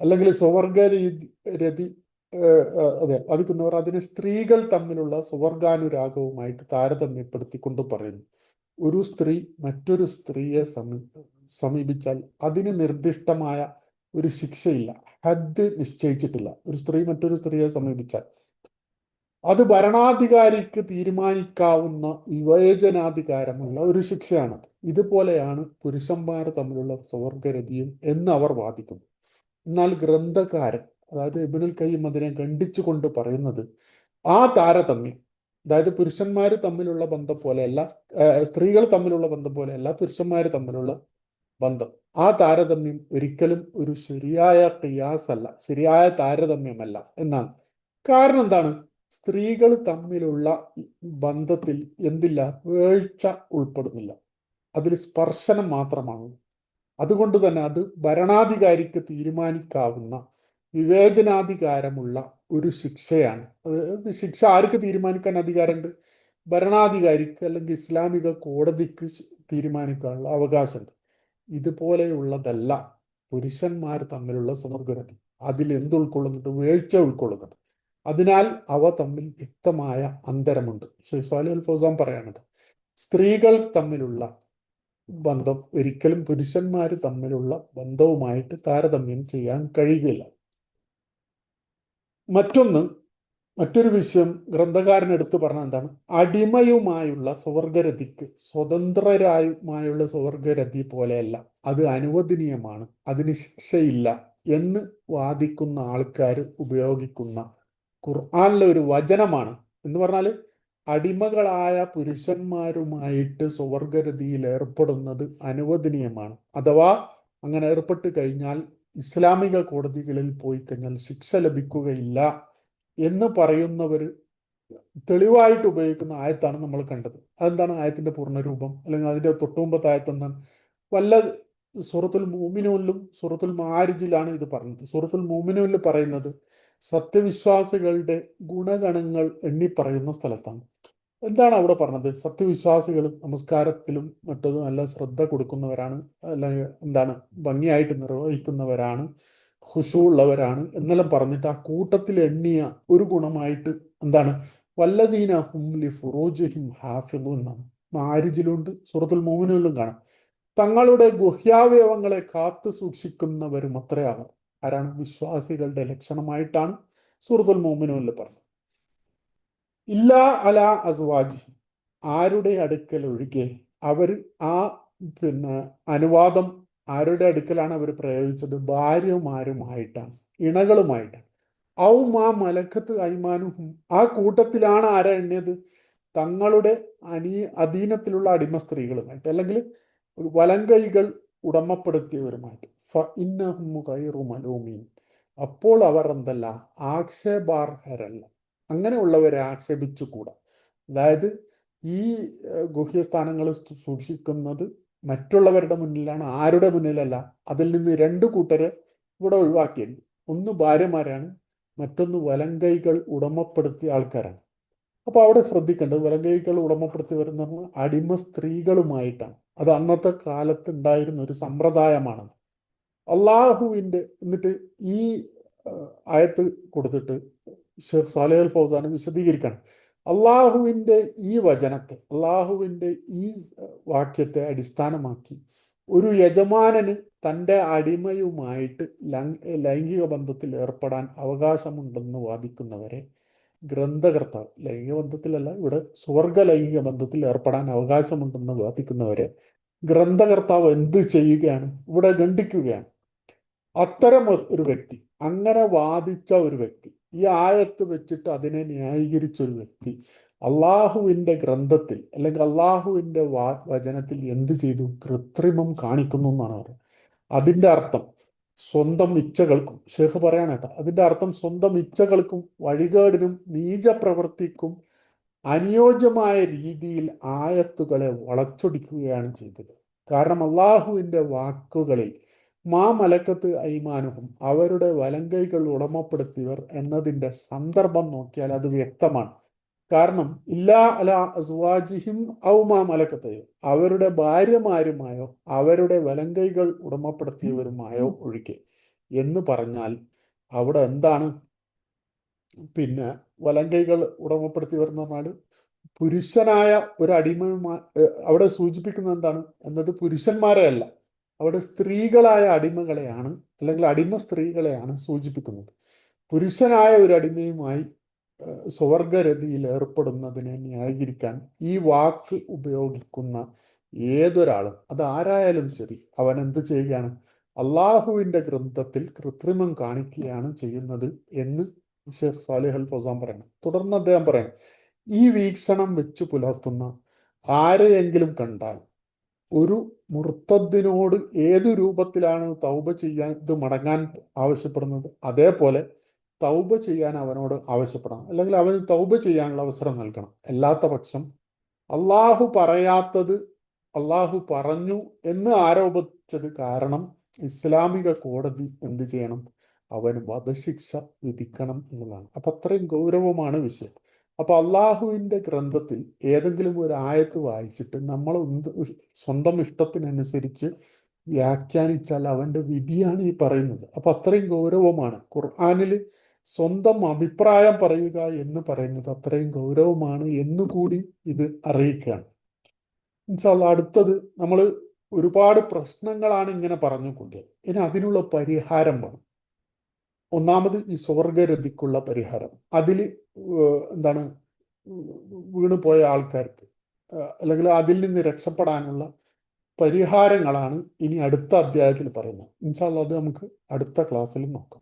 അല്ലെങ്കിൽ സുവർഗരീതി രതി അതെ വാദിക്കുന്നവർ അതിനെ സ്ത്രീകൾ തമ്മിലുള്ള സുവർഗാനുരാഗവുമായിട്ട് താരതമ്യപ്പെടുത്തിക്കൊണ്ട് പറയുന്നു. ഒരു സ്ത്രീ മറ്റൊരു സ്ത്രീയെ സമീ സമീപിച്ചാൽ അതിന് നിർദ്ദിഷ്ടമായ ഒരു ശിക്ഷയില്ല. ഹദ് നിശ്ചയിച്ചിട്ടില്ല. ഒരു സ്ത്രീ മറ്റൊരു സ്ത്രീയെ സമീപിച്ചാൽ. അത് ഭരണാധികാരിക്ക് തീരുമാനിക്കാവുന്ന വിവേചനാധികാരമുള്ള ഒരു ശിക്ഷയാണത്. ഇതുപോലെയാണ് പുരുഷന്മാർ തമ്മിലുള്ള സ്വർഗരതിയും എന്ന് അവർ വാദിക്കുന്നു. എന്നാൽ ഗ്രന്ഥകാരൻ അതായത് ഇബിനുൽ കയ്യം അതിനെ ഖണ്ഡിച്ചുകൊണ്ട് പറയുന്നത് ആ താരതമ്യം അതായത് പുരുഷന്മാർ തമ്മിലുള്ള ബന്ധം പോലെയല്ല സ്ത്രീകൾ തമ്മിലുള്ള ബന്ധം പോലെയല്ല പുരുഷന്മാർ തമ്മിലുള്ള ബന്ധം. ആ താരതമ്യം ഒരിക്കലും ഒരു ശരിയായ കിയാസ് അല്ല ശരിയായ താരതമ്യമല്ല എന്നാണ്. കാരണം എന്താണ്? സ്ത്രീകൾ തമ്മിലുള്ള ബന്ധത്തിൽ എന്തില്ല? വേഴ്ച ഉൾപ്പെടുന്നില്ല. അതിൽ സ്പർശനം മാത്രമാണ്. അതുകൊണ്ട് തന്നെ അത് ഭരണാധികാരിക്ക് തീരുമാനിക്കാവുന്ന വിവേചനാധികാരമുള്ള ഒരു ശിക്ഷയാണ്. അത് ശിക്ഷ ആർക്ക് തീരുമാനിക്കാൻ അധികാരമുണ്ട്? ഭരണാധികാരിക്ക് അല്ലെങ്കിൽ ഇസ്ലാമിക കോടതിക്ക് തീരുമാനിക്കാനുള്ള അവകാശമുണ്ട്. ഇതുപോലെയുള്ളതല്ല പുരുഷന്മാർ തമ്മിലുള്ള സമഗ്രതി. അതിൽ എന്ത് ഉൾക്കൊള്ളുന്നുണ്ട് വീഴ്ച ഉൾക്കൊള്ളുന്നുണ്ട്. അതിനാൽ അവ തമ്മിൽ വ്യക്തമായ അന്തരമുണ്ട്. ഷെയ്ഖ് സാലി അൽ ഫൗസാൻ പറയാനുണ്ട് സ്ത്രീകൾ തമ്മിലുള്ള ബന്ധം ഒരിക്കലും പുരുഷന്മാർ തമ്മിലുള്ള ബന്ധവുമായിട്ട് താരതമ്യം ചെയ്യാൻ കഴിയുകയില്ല മറ്റൊന്ന് മറ്റൊരു വിഷയം ഗ്രന്ഥകാരൻ എടുത്തു പറഞ്ഞ എന്താണ്? അടിമയുമായുള്ള സ്വർഗരതിക്ക് സ്വതന്ത്രരായുമായുള്ള സ്വർഗരതി പോലെയല്ല. അത് അനുവദനീയമാണ് അതിന് ശിക്ഷയില്ല എന്ന് വാദിക്കുന്ന ആൾക്കാർ ഉപയോഗിക്കുന്ന ഖുർആാനിലെ ഒരു വചനമാണ്. എന്ന് പറഞ്ഞാൽ അടിമകളായ പുരുഷന്മാരുമായിട്ട് സ്വർഗരതിയിൽ ഏർപ്പെടുന്നത് അനുവദനീയമാണ്. അഥവാ അങ്ങനെ ഏർപ്പെട്ട് കഴിഞ്ഞാൽ ഇസ്ലാമിക കോടതികളിൽ പോയി കഴിഞ്ഞാൽ ശിക്ഷ ലഭിക്കുകയില്ല എന്ന് പറയുന്നവർ തെളിവായിട്ട് ഉപയോഗിക്കുന്ന ആയത്താണ് നമ്മൾ കണ്ടത്. അതെന്താണ് ആയത്തിന്റെ പൂർണരൂപം? അല്ലെങ്കിൽ അതിന്റെ തൊട്ടുമുമ്പത്തെ ആയത്ത് വല്ല സൂറത്തുൽ മൂമിനൂലിലും സൂറത്തുൽ മാരിജിലാണ് ഇത് പറഞ്ഞത്. സൂറത്തുൽ മൂമിനൂലിൽ പറയുന്നത് സത്യവിശ്വാസികളുടെ ഗുണഗണങ്ങൾ എണ്ണി പറയുന്ന സ്ഥലത്താണ്. എന്താണ് അവിടെ പറഞ്ഞത്? സത്യവിശ്വാസികൾ നമസ്കാരത്തിലും മറ്റതും നല്ല ശ്രദ്ധ കൊടുക്കുന്നവരാണ് അല്ലെങ്കിൽ എന്താണ് ഭംഗിയായിട്ട് നിർവഹിക്കുന്നവരാണ് ഹുഷു ഉള്ളവരാണ് എന്നെല്ലാം പറഞ്ഞിട്ട് ആ കൂട്ടത്തിൽ എണ്ണിയ ഒരു ഗുണമായിട്ട് എന്താണ്? വല്ലദീന ഹുംലി ഫുറോജഹിം ഹാഫിദു എന്നാണ്. മാരിജിലുണ്ട് സൂറത്തുൽ മോമിനിലും കാണാം. തങ്ങളുടെ ഗുഹ്യാവയവങ്ങളെ കാത്തു സൂക്ഷിക്കുന്നവരും അത്രയാവാം ആരാണ്? വിശ്വാസികളുടെ ലക്ഷണമായിട്ടാണ് സുഹൃത്തുൽ മോമിനുവിൽ പറഞ്ഞത്. ഇല്ല അല അസ്വാജി. ആരുടെ അടുക്കൽ ഒഴികെ അവർ ആ പിന്നെ അനുവാദം ആരുടെ അടുക്കലാണ് അവർ പ്രയോഗിച്ചത്? ഭാര്യമാരുമായിട്ടാണ് ഇണകളുമായിട്ടാണ്. ഔ മാ മലക്കത്ത് അയ്മാനും ആ കൂട്ടത്തിലാണ് ആരാ എണ്ണിയത്? തങ്ങളുടെ അനി അധീനത്തിലുള്ള അടിമ സ്ത്രീകളുമായിട്ട് അല്ലെങ്കിൽ വലങ്കൈകൾ ഉടമപ്പെടുത്തിയവരുമായിട്ട്. ഫ ഇന്നഹും മലൂമീൻ. അപ്പോൾ അവർ എന്തല്ല? ആക്ഷേപാർഹരല്ല. അങ്ങനെയുള്ളവരെ ആക്ഷേപിച്ചുകൂടാ. അതായത് ഈ ഗുഹ്യസ്ഥാനങ്ങൾ സൂക്ഷിക്കുന്നത് മറ്റുള്ളവരുടെ മുന്നിലാണ് ആരുടെ മുന്നിലല്ല. അതിൽ നിന്ന് രണ്ട് കൂട്ടരെ ഇവിടെ ഒഴിവാക്കിയിട്ടുണ്ട്. ഒന്ന് ഭാര്യമാരാണ് മറ്റൊന്ന് വലങ്കൈകൾ ഉടമപ്പെടുത്തിയ ആൾക്കാരാണ്. അപ്പോൾ അവിടെ ശ്രദ്ധിക്കേണ്ടത് വലങ്കൈകൾ ഉടമപ്പെടുത്തി വരുന്ന അടിമ സ്ത്രീകളുമായിട്ടാണ്. അത് അന്നത്തെ കാലത്ത് ഉണ്ടായിരുന്ന ഒരു സമ്പ്രദായമാണ്. അള്ളാഹുവിന്റെ എന്നിട്ട് ഈ ആയത്ത് കൊടുത്തിട്ട് ഷെയ്ഖ് സാലേ അൽ ഫൗസാൻ വിശദീകരിക്കണം. അള്ളാഹുവിന്റെ ഈ വചനത്തെ അള്ളാഹുവിന്റെ ഈ വാക്യത്തെ അടിസ്ഥാനമാക്കി ഒരു യജമാനന് തന്റെ അടിമയുമായിട്ട് ലൈംഗിക ബന്ധത്തിൽ ഏർപ്പെടാൻ അവകാശമുണ്ടെന്ന് വാദിക്കുന്നവരെ ഗ്രന്ഥകർത്താവ് ലൈംഗിക ബന്ധത്തിലല്ല ഇവിടെ സ്വർഗ ലൈംഗിക ബന്ധത്തിൽ ഏർപ്പെടാൻ അവകാശമുണ്ടെന്ന് വാദിക്കുന്നവരെ ഗ്രന്ഥകർത്താവ് എന്ത് ചെയ്യുകയാണ്? ഇവിടെ ഖണ്ഡിക്കുകയാണ്. അത്തരം ഒരു വ്യക്തി അങ്ങനെ വാദിച്ച ഒരു വ്യക്തി ഈ ആയത്ത് വെച്ചിട്ട് അതിനെ ന്യായീകരിച്ച ഒരു വ്യക്തി. അള്ളാഹുവിന്റെ ഗ്രന്ഥത്തിൽ അല്ലെങ്കിൽ അള്ളാഹുവിന്റെ വാ വചനത്തിൽ എന്ത് ചെയ്തു? കൃത്രിമം കാണിക്കുന്നു എന്നാണ് പറയുന്നത് അതിന്റെ അർത്ഥം സ്വന്തം ഇച്ഛകൾക്കും ഷേഖ് പറയാണ് കേട്ടോ അതിന്റെ അർത്ഥം സ്വന്തം ഇച്ഛകൾക്കും വഴികേടിനും നീചപ്രവൃത്തിക്കും അനുയോജ്യമായ രീതിയിൽ ആയത്തുകളെ വളച്ചൊടിക്കുകയാണ് ചെയ്തത്. കാരണം അള്ളാഹുവിന്റെ വാക്കുകളിൽ മാ മലക്കത്ത് ഐമാനുഹും അവരുടെ വലങ്കൈകൾ ഉടമപ്പെടുത്തിയവർ എന്നതിന്റെ സന്ദർഭം നോക്കിയാൽ അത് വ്യക്തമാണ്. കാരണം ഇല്ലാ അല അസ്വാജിഹിം ഔ മാ മലക്കത്തെയോ അവരുടെ ഭാര്യമാരുമായോ അവരുടെ വലങ്കൈകൾ ഉടമപ്പെടുത്തിയവരുമായോ ഒഴികെ. എന്ന് പറഞ്ഞാൽ അവിടെ എന്താണ്? പിന്നെ വലങ്കൈകൾ ഉടമപ്പെടുത്തിയവർ എന്ന് പറഞ്ഞാൽ പുരുഷനായ ഒരു അടിമയുമായി അവിടെ സൂചിപ്പിക്കുന്നത് എന്താണ്? എന്നത് പുരുഷന്മാരെ അല്ല. അവിടെ സ്ത്രീകളായ അടിമകളെയാണ് അല്ലെങ്കിൽ അടിമ സ്ത്രീകളെയാണ് സൂചിപ്പിക്കുന്നത്. പുരുഷനായ ഒരു അടിമയുമായി സ്വർഗരതിയിൽ ഏർപ്പെടുന്നതിനെ ന്യായീകരിക്കാൻ ഈ വാക്ക് ഉപയോഗിക്കുന്ന ഏതൊരാളും അത് ആരായാലും ശരി അവൻ എന്ത് ചെയ്യുകയാണ്? അള്ളാഹുവിന്റെ ഗ്രന്ഥത്തിൽ കൃത്രിമം കാണിക്കുകയാണ് ചെയ്യുന്നത് എന്ന് ഷെയ്ഖ് സാലിഹ് അൽ ഫൗസാൻ പറയണം തുടർന്ന് അദ്ദേഹം പറയണം ഈ വീക്ഷണം വെച്ച് പുലർത്തുന്ന ആരെയെങ്കിലും കണ്ടാൽ ഒരു മുർത്തദ്ദിനോട് ഏതു രൂപത്തിലാണ് തൗബ ചെയ്യാൻ ഇത് മടങ്ങാൻ ആവശ്യപ്പെടുന്നത്? അതേപോലെ തൗബ ചെയ്യാൻ അവനോട് ആവശ്യപ്പെടണം. അല്ലെങ്കിൽ അവന് തൗബ ചെയ്യാനുള്ള അവസരം നൽകണം. അല്ലാത്ത പക്ഷം അള്ളാഹു പറയാത്തത് അള്ളാഹു പറഞ്ഞു എന്ന് ആരോപിച്ചത് കാരണം ഇസ്ലാമിക കോടതി എന്ത് ചെയ്യണം? അവന് വധശിക്ഷ വിധിക്കണം എന്നുള്ളതാണ്. അപ്പൊ അത്രയും ഗൗരവമാണ് വിഷയം. അപ്പൊ അള്ളാഹുവിന്റെ ഗ്രന്ഥത്തിൽ ഏതെങ്കിലും ഒരു ആയത്ത് വായിച്ചിട്ട് നമ്മൾ സ്വന്തം ഇഷ്ടത്തിനനുസരിച്ച് വ്യാഖ്യാനിച്ചാൽ അവന്റെ വിധിയാണ് ഈ പറയുന്നത്. അപ്പൊ അത്രയും ഗൗരവമാണ്. ഖുർആാനിൽ സ്വന്തം അഭിപ്രായം പറയുക എന്ന് പറയുന്നത് അത്രയും ഗൗരവമാണ് എന്നുകൂടി ഇത് അറിയിക്കുകയാണ്. എന്നുവെച്ചാൽ അടുത്തത് നമ്മൾ ഒരുപാട് പ്രശ്നങ്ങളാണ് ഇങ്ങനെ പറഞ്ഞുകൊണ്ടത് ഇനി അതിനുള്ള പരിഹാരം വേണം. ഒന്നാമത് ഈ സ്വർഗരതിക്കുള്ള പരിഹാരം അതിൽ എന്താണ് വീണു പോയ ആൾക്കാർക്ക് ഏഹ് അല്ലെങ്കിൽ അതിൽ നിന്ന് രക്ഷപ്പെടാനുള്ള പരിഹാരങ്ങളാണ് ഇനി അടുത്ത അധ്യായത്തിൽ പറയുന്നത് ഇൻഷാല്ല അത് നമുക്ക് അടുത്ത ക്ലാസ്സിൽ നോക്കാം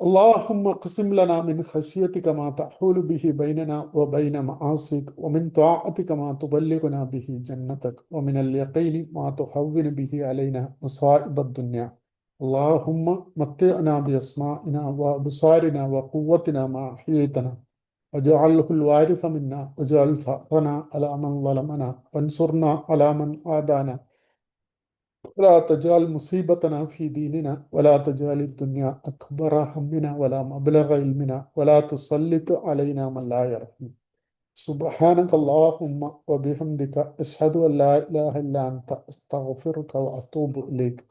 اللهم اقسم لنا من خشيتك ما تحول به بيننا وبين معاصيك ومن طاعتك ما تبلغنا به جنتك ومن اليقين ما تهون به علينا مصائب الدنيا اللهم متعنا بأسمائنا وأبصارنا وقوتنا ما أحييتنا. واجعله الوارث منا. واجعل ثأرنا على من ظلمنا. وانصرنا على من عادانا. ولا تجعل مصيبتنا في ديننا. ولا تجعل الدنيا أكبر همنا. ولا مبلغ علمنا. ولا تسلط علينا من لا يرحم. سبحانك اللهم وبحمدك. أشهد أن لا إله إلا أنت. أستغفرك وأتوب إليك.